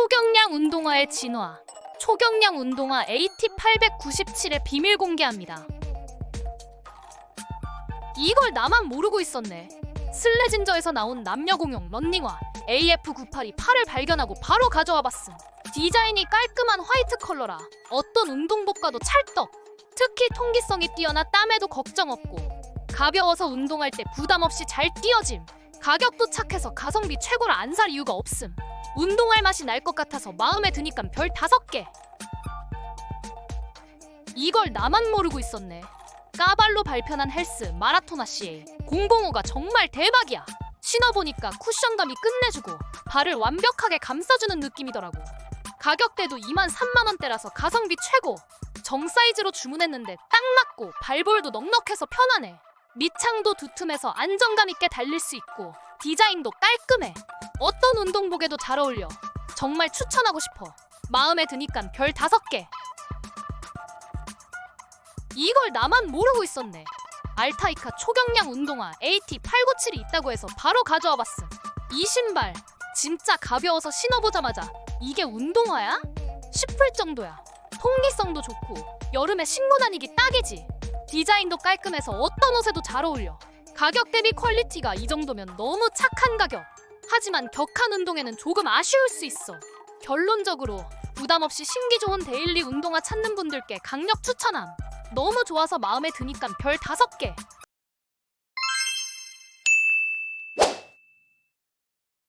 초경량 운동화의 진화. 초경량 운동화 AT897의 비밀 공개합니다. 이걸 나만 모르고 있었네. 슬래진저에서 나온 남녀 공용 런닝화 AF982 8을 발견하고 바로 가져와 봤음. 디자인이 깔끔한 화이트 컬러라 어떤 운동복과도 찰떡. 특히 통기성이 뛰어나 땀에도 걱정 없고 가벼워서 운동할 때 부담 없이 잘 뛰어짐. 가격도 착해서 가성비 최고라 안 살 이유가 없음. 운동할 맛이 날 것 같아서 마음에 드니까 별 다섯 개. 이걸 나만 모르고 있었네. 까발로 발편한 헬스 마라토나 CA 005가 정말 대박이야. 신어보니까 쿠션감이 끝내주고 발을 완벽하게 감싸주는 느낌이더라고. 가격대도 2만 3만 원대라서 가성비 최고. 정 사이즈로 주문했는데 딱 맞고 발볼도 넉넉해서 편하네. 밑창도 두툼해서 안정감 있게 달릴 수 있고 디자인도 깔끔해. 어떤 운동복에도 잘 어울려. 정말 추천하고 싶어. 마음에 드니까 별 다섯 개. 이걸 나만 모르고 있었네. 알타이카 초경량 운동화 AT897이 있다고 해서 바로 가져와 봤음. 이 신발 진짜 가벼워서 신어보자마자 이게 운동화야? 싶을 정도야. 통기성도 좋고 여름에 신고 다니기 딱이지. 디자인도 깔끔해서 어떤 옷에도 잘 어울려. 가격 대비 퀄리티가 이 정도면 너무 착한 가격. 하지만 격한 운동에는 조금 아쉬울 수 있어. 결론적으로 부담 없이 신기 좋은 데일리 운동화 찾는 분들께 강력 추천함. 너무 좋아서 마음에 드니까 별 다섯 개.